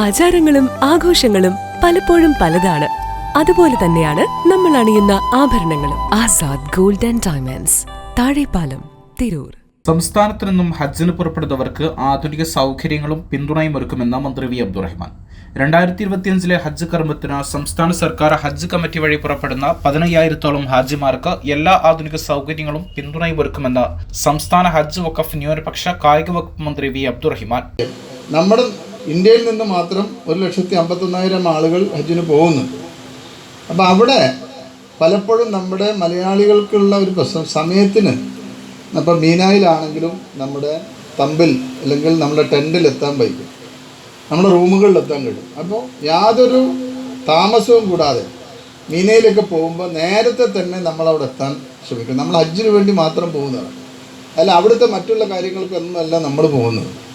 ആചാരങ്ങളും ആഘോഷങ്ങളും പലപ്പോഴും പലതാണ്. അതുപോലെ തന്നെയാണ് നമ്മൾ അണിയുന്ന ആഭരണങ്ങളും. Azad gold and diamonds Thazhepalam Tirur. സംസ്ഥാനത്ത് നിന്നും ഹജ്ജിന് പുറപ്പെടുന്നവർക്ക് ആധുനിക സൗകര്യങ്ങളും പിന്തുണയും ഒരുക്കുമെന്ന് മന്ത്രി വി അബ്ദുറഹ്മാൻ. രണ്ടായിരത്തി ഇരുപത്തിയഞ്ചിലെ ഹജ്ജ് കർമ്മത്തിന് സംസ്ഥാന സർക്കാർ ഹജ്ജ് കമ്മിറ്റി വഴി പുറപ്പെടുന്ന പതിനയ്യായിരത്തോളം ഹാജിമാർക്ക് എല്ലാ ആധുനിക സൗകര്യങ്ങളും പിന്തുണയും ഒരുക്കുമെന്ന് സംസ്ഥാന ഹജ്ജ് വഖഫ് ന്യൂനപക്ഷ കായിക വകുപ്പ് മന്ത്രി വി അബ്ദുറഹ്മാൻ. നമ്മുടെ ഇന്ത്യയിൽ നിന്ന് മാത്രം ഒരു ലക്ഷത്തി അമ്പത്തൊന്നായിരം ആളുകൾ ഹജ്ജിന് പോകുന്നു. അപ്പോൾ അവിടെ പലപ്പോഴും നമ്മുടെ മലയാളികൾക്കുള്ള ഒരു പ്രശ്നം സമയത്തിന് അപ്പോൾ മീനായിലാണെങ്കിലും നമ്മുടെ തമ്പിൽ അല്ലെങ്കിൽ നമ്മുടെ ടെന്റിൽ എത്താൻ വൈകും. നമ്മുടെ റൂമുകളിൽ എത്താൻ കഴിയും. അപ്പോൾ യാതൊരു താമസവും കൂടാതെ മീനയിലൊക്കെ പോകുമ്പോൾ നേരത്തെ തന്നെ നമ്മളവിടെ എത്താൻ ശ്രമിക്കും. നമ്മൾ ഹജ്ജിന് വേണ്ടി മാത്രം പോകുന്നതാണ്. അല്ല അവിടുത്തെ മറ്റുള്ള കാര്യങ്ങൾക്കൊന്നുമല്ല നമ്മൾ പോകുന്നത്.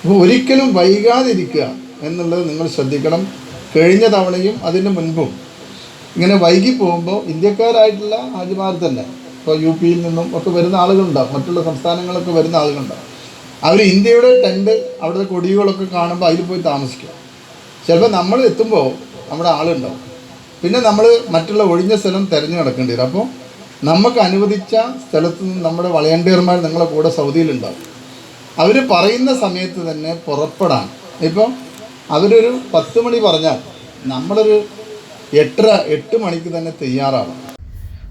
അപ്പോൾ ഒരിക്കലും വൈകാതിരിക്കുക എന്നുള്ളത് നിങ്ങൾ ശ്രദ്ധിക്കണം. കഴിഞ്ഞ തവണയും അതിന് മുൻപും ഇങ്ങനെ വൈകി പോകുമ്പോൾ ഇന്ത്യക്കാരായിട്ടുള്ള ഹാജിമാർ തന്നെ ഇപ്പോൾ യു പിയിൽ നിന്നും ഒക്കെ വരുന്ന ആളുകളുണ്ടാവും മറ്റുള്ള സംസ്ഥാനങ്ങളൊക്കെ വരുന്ന ആളുകളുണ്ടാവും. അവർ ഇന്ത്യയുടെ ടെന്റ് അവിടുത്തെ കൊടികളൊക്കെ കാണുമ്പോൾ അതിൽ പോയി താമസിക്കുക ചിലപ്പോൾ നമ്മൾ എത്തുമ്പോൾ നമ്മുടെ ആളുണ്ടാവും. പിന്നെ നമ്മൾ മറ്റുള്ള ഒഴിഞ്ഞ സ്ഥലം തിരഞ്ഞു നടക്കേണ്ടി വരും. അപ്പോൾ നമുക്ക് അനുവദിച്ച സ്ഥലത്ത് നിന്ന് നമ്മുടെ വളയണ്ടിയർമാർ നിങ്ങളെ കൂടെ സൗദിയിലുണ്ടാവും. അവർ പറയുന്ന സമയത്ത് തന്നെ പുറപ്പെടാൻ. ഇപ്പം അവരൊരു പത്ത് മണി പറഞ്ഞാൽ നമ്മളൊരു എട്ടര എട്ട് മണിക്ക് തന്നെ തയ്യാറാവണം.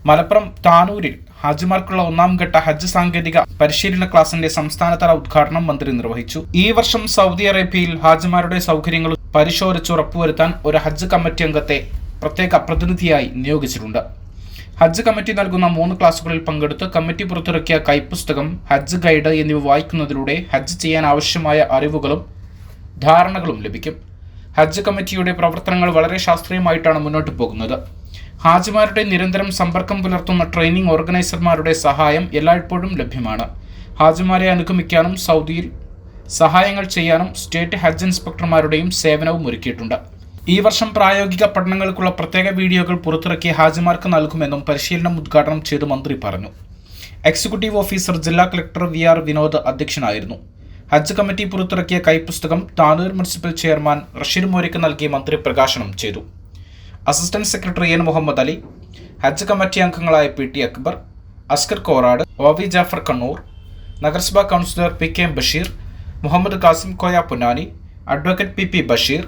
മലപ്പുറം താനൂരിൽ ഹാജിമാർക്കുള്ള ഒന്നാം ഘട്ട ഹജ്ജ് സാങ്കേതിക പരിശീലന ക്ലാസിന്റെ സംസ്ഥാനതല ഉദ്ഘാടനം മന്ത്രി നിർവഹിച്ചു. ഈ വർഷം സൗദി അറേബ്യയിൽ ഹാജിമാരുടെ സൗകര്യങ്ങൾ പരിശോധിച്ച് ഉറപ്പുവരുത്താൻ ഒരു ഹജ്ജ് കമ്മിറ്റി അംഗത്തെ പ്രത്യേക പ്രതിനിധിയായി നിയോഗിച്ചിട്ടുണ്ട്. ഹജ്ജ് കമ്മിറ്റി നൽകുന്ന മൂന്ന് ക്ലാസുകളിൽ പങ്കെടുത്ത് കമ്മിറ്റി പുറത്തിറക്കിയ കൈപ്പുസ്തകം ഹജ്ജ് ഗൈഡ് എന്നിവ വായിക്കുന്നതിലൂടെ ഹജ്ജ് ചെയ്യാൻ ആവശ്യമായ അറിവുകളും ധാരണകളും ലഭിക്കും. ഹജ്ജ് കമ്മിറ്റിയുടെ പ്രവർത്തനങ്ങൾ വളരെ ശാസ്ത്രീയമായിട്ടാണ് മുന്നോട്ട് പോകുന്നത്. ഹാജിമാരുടെ നിരന്തരം സമ്പർക്കം പുലർത്തുന്ന ട്രെയിനിങ് ഓർഗനൈസർമാരുടെ സഹായം എല്ലായ്പ്പോഴും ലഭ്യമാണ്. ഹാജിമാരെ അനുഗമിക്കാനും സൗദിയിൽ സഹായങ്ങൾ ചെയ്യാനും സ്റ്റേറ്റ് ഹജ്ജ് ഇൻസ്പെക്ടർമാരുടെയും സേവനവും ഒരുക്കിയിട്ടുണ്ട്. ഈ വർഷം പ്രായോഗിക പഠനങ്ങൾക്കുള്ള പ്രത്യേക വീഡിയോകൾ പുറത്തിറക്കി ഹാജിമാർക്ക് നൽകുമെന്നും പരിശീലനം ഉദ്ഘാടനം ചെയ്ത് മന്ത്രി പറഞ്ഞു. എക്സിക്യൂട്ടീവ് ഓഫീസർ ജില്ലാ കളക്ടർ വി ആർ വിനോദ് അധ്യക്ഷനായിരുന്നു. ഹജ്ജ് കമ്മിറ്റി പുറത്തിറക്കിയ കൈപ്പുസ്തകം താനൂർ മുനിസിപ്പൽ ചെയർമാൻ റഷീർ മോരിക്ക് നൽകി മന്ത്രി പ്രകാശനം ചെയ്തു. Assistant secretary N Muhammad Ali Hajj committee അംഗങ്ങളായ P T Akbar Askar Korad O V Jafar Kannur നഗരസഭാ councillor P K Basheer Muhammad Kasim Koya Punnani advocate P P Basheer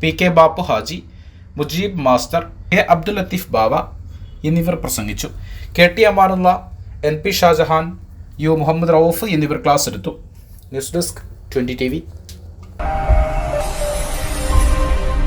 P K Bapu Haji Mujeeb master A Abdul Latheef Baba എന്നിവർ പ്രസംഗിച്ചു. K T Amanulla N P Shajahan U Muhammad Rauf എന്നിവർ class എടുത്തു. News desk twenty T V.